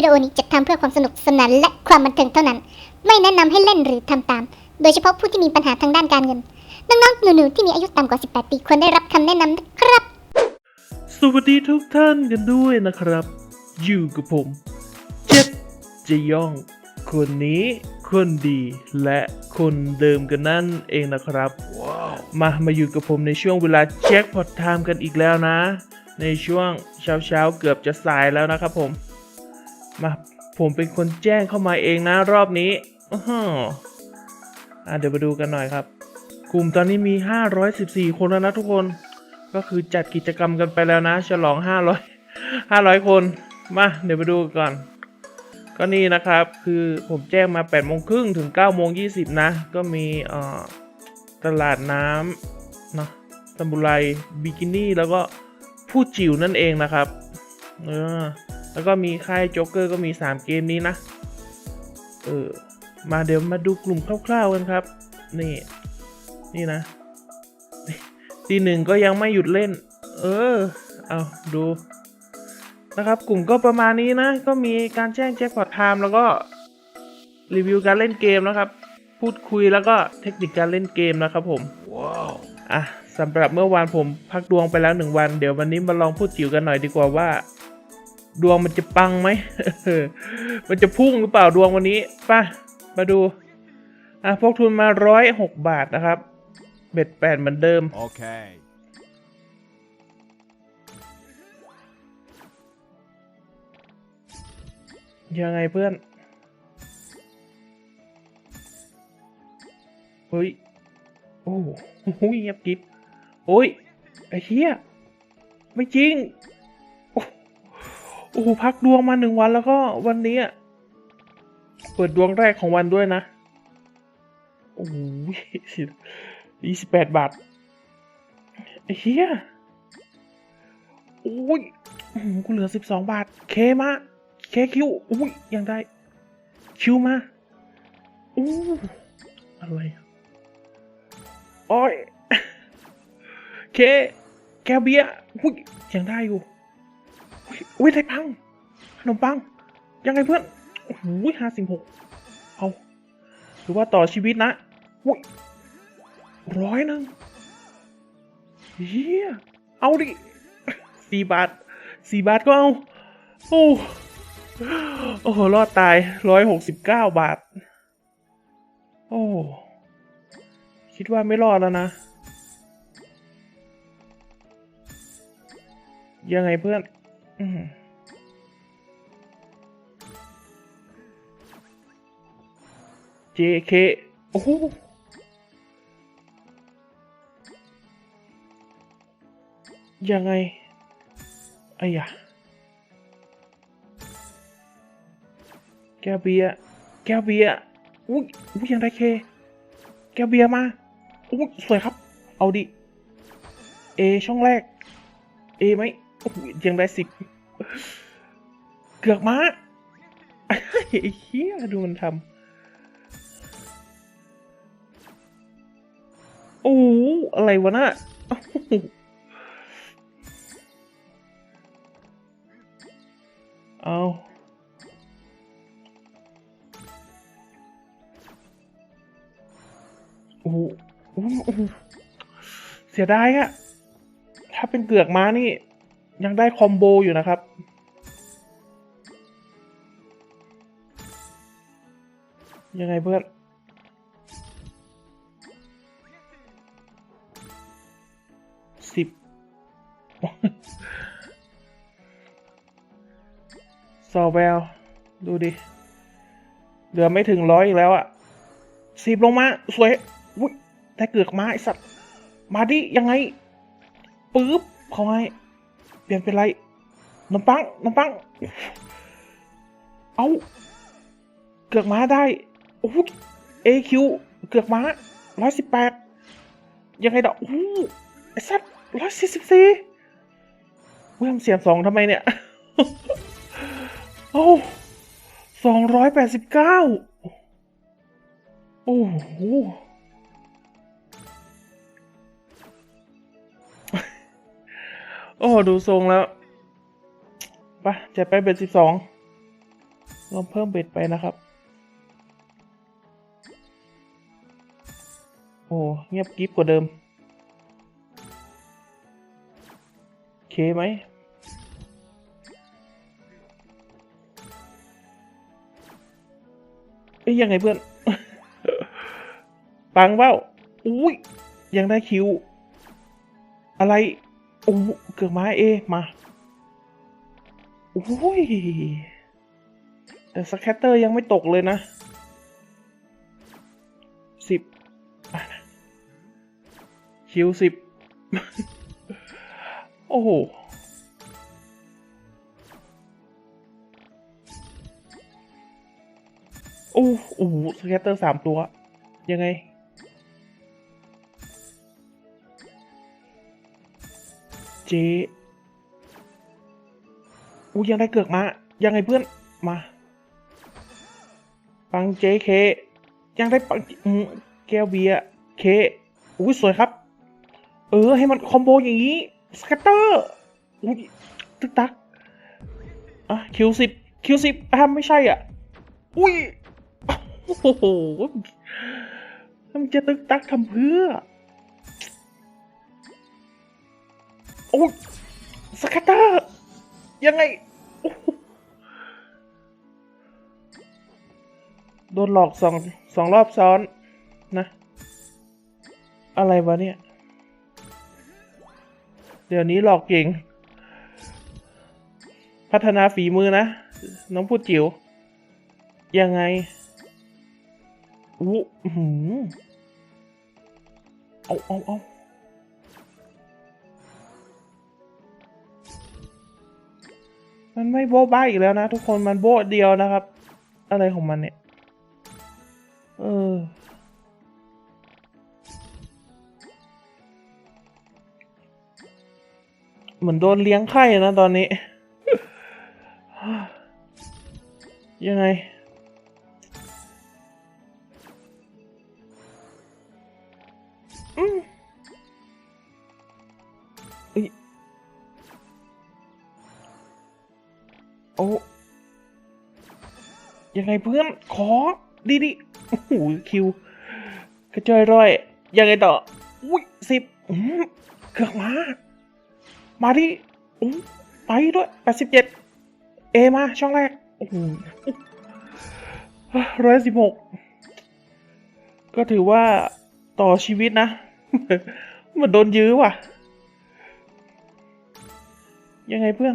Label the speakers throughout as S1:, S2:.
S1: วิดีโอนี้จัดทำเพื่อความสนุกสนานและความบันเทิงเท่านั้น ไม่แนะนำให้เล่นหรือทำตาม โดยเฉพาะผู้ที่มีปัญหาทางด้านการเงิน น้องๆหนูๆที่มีอายุต่ำกว่า 18 ปีควรได้รับคำแนะนำนะครับ
S2: สวัสดีทุกท่านกันด้วยนะครับ อยู่กับผม เจ็ดจะย่อง คนนี้ คนดี และคนเดิมกันนั่นเองนะครับ มามาอยู่กับผมในช่วงเวลาแจ็คพอตไทม์กันอีกแล้วนะ ในช่วงเช้าเช้าๆเกือบจะสายแล้วนะครับผม มาผมเป็นคนแจ้งเข้ามาเองนะรอบนี้อ้อหืออะเดี๋ยวมาดูกันหน่อยครับ กลุ่มตอนนี้มี 514 คนแล้วนะทุกคน ก็คือจัดกิจกรรมกันไปแล้วนะ ฉลอง 500 500 คน มาเดี๋ยวไปดูก่อน ก็นี่นะครับ คือผมแจ้งมา8โมงครึ่งถึง9โมง20 นะ ก็มีตลาดน้ำนะตัมบุไรบิกินี่ แล้วก็ผู้จิ๋วนั่นเองนะครับ เออ แล้วก็มีค่ายโจ๊กเกอร์ก็มี 3 เกมนี้นะ เออ มาเดี๋ยวมาดูกลุ่มคร่าวๆกันครับ นี่ นี่นะ ตีหนึ่งก็ยังไม่หยุดเล่น เออ เอาดูนะครับ กลุ่มก็ประมาณนี้นะ ก็มีการแจ้งแจ็คพอตไทม์แล้วก็ รีวิวการเล่นเกมนะครับ พูดคุยแล้วก็เทคนิคการเล่นเกมนะครับผม ว้าว อะสำหรับเมื่อวานผมพักดวงไปแล้วหนึ่งวัน เดี๋ยววันนี้มาลองพูดจิ๋วกันหน่อยดีกว่าว่า ดวงมันจะปังไหม มันจะพุ่งหรือเปล่าดวงวันนี้ป่ะ มาดู อะพกทุนมาร้อยหกบาทนะครับ เบ็ดแปดเหมือนเดิม
S3: Okay.
S2: ยังไงเพื่อน เฮ้ย โอ้โหเงียบกิ๊บโอ้ย ไอ้เหี้ย ไม่จริงโอ้ โอ้โหพักดวงมาหนึ่งวันแล้วก็วันนี้อะเปิดดวงแรกของวันด้วยนะ โอ้โหยี่สิบแปดบาทเหี้ยโอ้ยอ้โหกูเหลือสิบสองบาท เคมาเคคิวอุ้ยยังได้ คิวมาอู้อะไรอะโอ้ยเค แกเบียร์อุ้ยยังได้อยู่ อุ้ยอุ้ยได้ปัง ขนมปัง ยังไงเพื่อนโอ้โหห้าสิบหกเอาถือว่าต่อชีวิตนะอุ้ยร้อยหนึ่งเฮียเอาดิสี่บาทสี่บาทก็เอา โอ้โอ้โหรอดตายร้อยหกสิบเก้าบาท โอ้คิดว่าไม่รอดแล้วนะ ยังไงเพื่อน อืม JK โอ้โหยังไงไอ้ยะแกเบียแกเบียอุ้ยอุ้ยยังได้เค แกเบียมาอุ้ยสวยครับ เอาดิ เอช่องแรก เอไหม โอ้โหยังได้สิบเกือกมาไอ้เหี้ยดูมันทำโอ้อะไรวะน่ะโอ้โหเอาโอ้โหโอ้โหโอ้โหเสียดายอะถ้าเป็นเกือกม้านี่ ยังได้คอมโบอยู่นะครับ ยังไงเพื่อนสิบซอแวลดูดิ เหลือไม่ถึงร้อยอีกแล้วอะสิบลงมา สวยอุ้ยได้เกือกมาไอสัตว์ มาดิ ยังไง ปึ๊บ เขาให้ ลี่ยนเป็นไรนมปังนมปัง เอาเกือกม้าได้โอ้เอคิวเกือกม้าร้อยสิบแปดยังไงดอกโอ้ไอสัตว์ร้อยสี่สิบสี่เว้ยเสียงสองทำไมเนี่ยโอ้สองร้อยแปดสิบเก้าโอ้โห โอ้ ดูทรงแล้วไปะจะไปเป็นสิบสองลองเพิ่มเบ็ดไปนะครับ โอ้ เงียบกริบกว่าเดิม เคไหมเอ้ยยังไงเพื่อน ปังเปล่าอุ้ย ยังได้คิว อะไร โอ้เกือบมาเอมาโอ้ยแต่สแคตเตอร์ยังไม่ตกเลยนะสิบคิวสิบโอ้โหโอ้โอ้โหสแคตเตอร์สามตัว ยังไง เจอู้ยังได้เกือกมา ยังไงเพื่อน มา ปังเจเค ยังได้ปังอืมแก้วเบียร์เคอุ้สวยครับ เออ ให้มันคอมโบอย่างนี้สแคตเตอร์อุ้ตึกตัก อะ คิวสิบ คิวสิบอะไม่ใช่อะ อุ้ย โอ้โหมันจะตึกตักทำเพื่อ โอ้ยสกัตเตอร์ยังไง โดนหลอกสองสองรอบซ้อนนะ อะไรวะเนี่ย เดี๋ยวนี้หลอกเก่ง พัฒนาฝีมือนะ น้องพูดจิ๋ว ยังไงอู้หือเอาเอาเอา มันไม่โบ๊ะบ้าอีกแล้วนะทุกคนมันโบ๊ะเดียวนะครับ อะไรของมันเนี่ย เออเหมือนโดนเลี้ยงไข่นะตอนนี้ ยังไง ยังไงเพื่อนขอดีดิโอ้โหคิวกระจอยร้อย ยังไงต่อ อุ้ยสิบอืมเกือบมา มาดิอืมไปด้วยแปดสิบเจ็ดเอมาช่องแรกโอ้โหร้อยสิบหกก็ถือว่าต่อชีวิตนะ มันโดนยื้อว่ะ ยังไงเพื่อน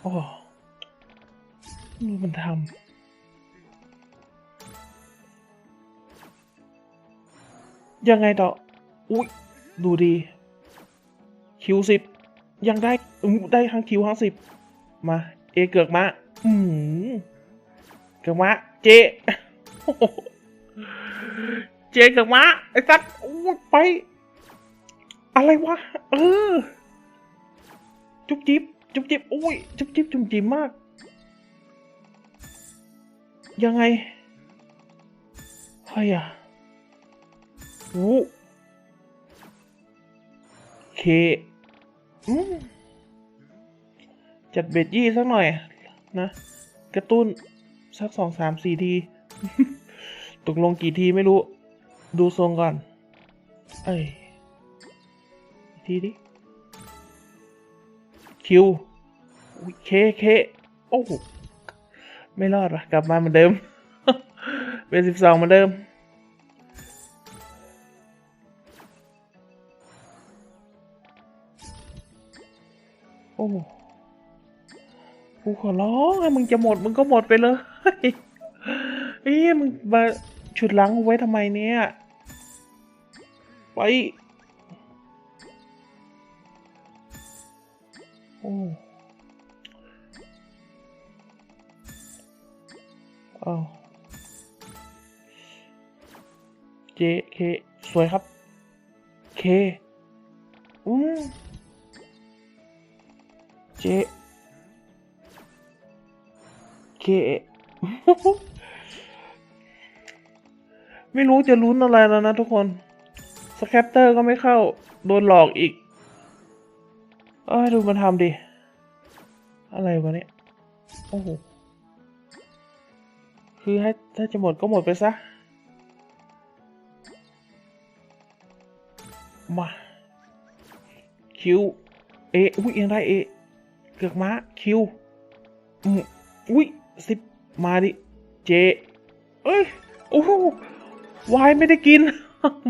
S2: โอ้ ดูมันทำยังไงต่อ อุ๊ย ดูดี คิวสิบยังได้ได้ทั้งคิวทั้งสิบมา เอเกือกมาอืมเกือกมาเจ เจเกือกมาไอ้สัตว์ไป อะไรวะ เออ จุ๊บจิ๊บจุ๊บจิ๊บอุ้ย จุ๊บจิ๊บจุ๊บจิ๊บมาก ยังไงเฮ้ยอะโอ้เคอืมจัดเบ็ดยี่สักหน่อย นะ กระตุ้น สักสองสามสี่ที ตกลงกี่ทีไม่รู้ ดูทรงก่อน เอ้ยอีกทีดิ คิว เค เค โอ้ ไม่รอดวะกลับมาเหมือนเดิม เป็นสิบสองเหมือนเดิม โอ้กูขอร้องอะมึงจะหมด มึงก็หมดไปเลยเอ้ยมึงมาฉุดหลังไว้ทำไมเนี่ยไป โอ้ อาเจเคสวยครับ เค อืมเจ เค ไม่รู้จะลุ้นอะไรแล้วนะทุกคน สแคปเตอร์ก็ไม่เข้า โดนหลอกอีก เอ้ย ดูมันทำดิ อะไรวะเนี่ย โอ้โห คือให้ถ้าจะหมดก็หมดไปซะ มา คิว เอ อุ้ยยังได้เอ เกือกม้า คิวอืมอุ้ยสิบมาดิ เจ เอ้ย โอ้โหวายไม่ได้กิน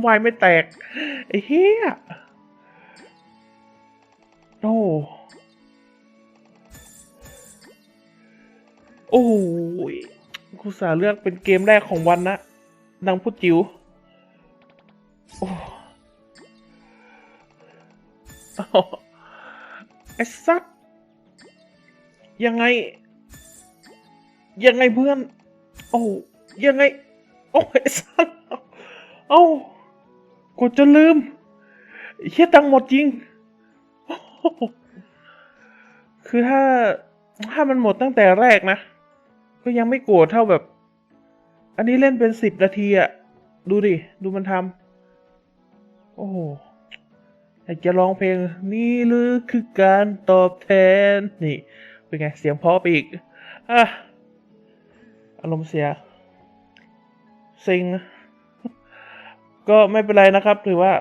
S2: วายไม่แตก ไอ้เหี้ยโอ้โอ้ย กูสาห์เลือกเป็นเกมแรกของวันนะนางพูดจิ๋วโอ้อ้าวไอ้สัตยังไง ยังไงเพื่อน โอ้ยังไง โอ้ไอ้สัตเอ้ากูจะลืมเฮียตังหมดจริง คือถ้า ถ้ามันหมดตั้งแต่แรกนะ ก็ยังไม่โกรธเท่าแบบ อันนี้เล่นเป็นสิบนาทีอะดูดิ ดูมันทำโอ้โหอยากจะร้องเพลงนี่หรือคือการตอบแทน นี่ เป็นไง เสียงเพราะไปอีกอะอารมณ์เสียเซ็งก็ไม่เป็นไรนะครับ ถือว่า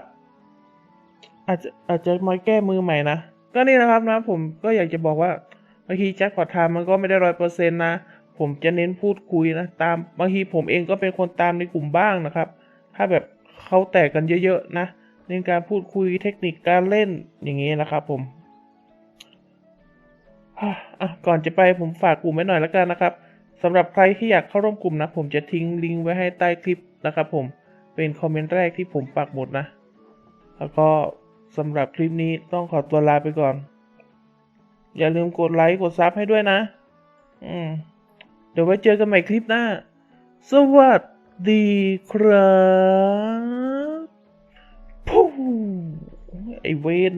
S2: อาจจะอาจจะมาแก้มือใหม่นะ ก็นี่นะครับนะผมก็อยากจะบอกว่าบางทีแจ็คพอตไทม์มันก็ไม่ได้ร้อยเปอร์เซ็นต์นะ ผมจะเน้นพูดคุยนะตามบางทีผมเองก็เป็นคนตามในกลุ่มบ้างนะครับ ถ้าแบบเขาแตกกันเยอะๆนะในการพูดคุยเทคนิคการเล่นอย่างนี้นะครับ ผมก่อนจะไปผมฝากกลุ่มไว้หน่อยแล้วกันนะครับสำหรับใครที่อยากเข้าร่วมกลุ่มนะ ผมจะทิ้งลิงก์ไว้ให้ใต้คลิปนะครับผมเป็นคอมเมนต์แรกที่ผมปักหมุดนะ แล้วก็สำหรับคลิปนี้ต้องขอตัวลาไปก่อน อย่าลืมกดไลค์กดซับให้ด้วยนะ อืม เดี๋ยวไว้เจอกันใหม่คลิปหน้า สวัสดีครับพู้ไอเวน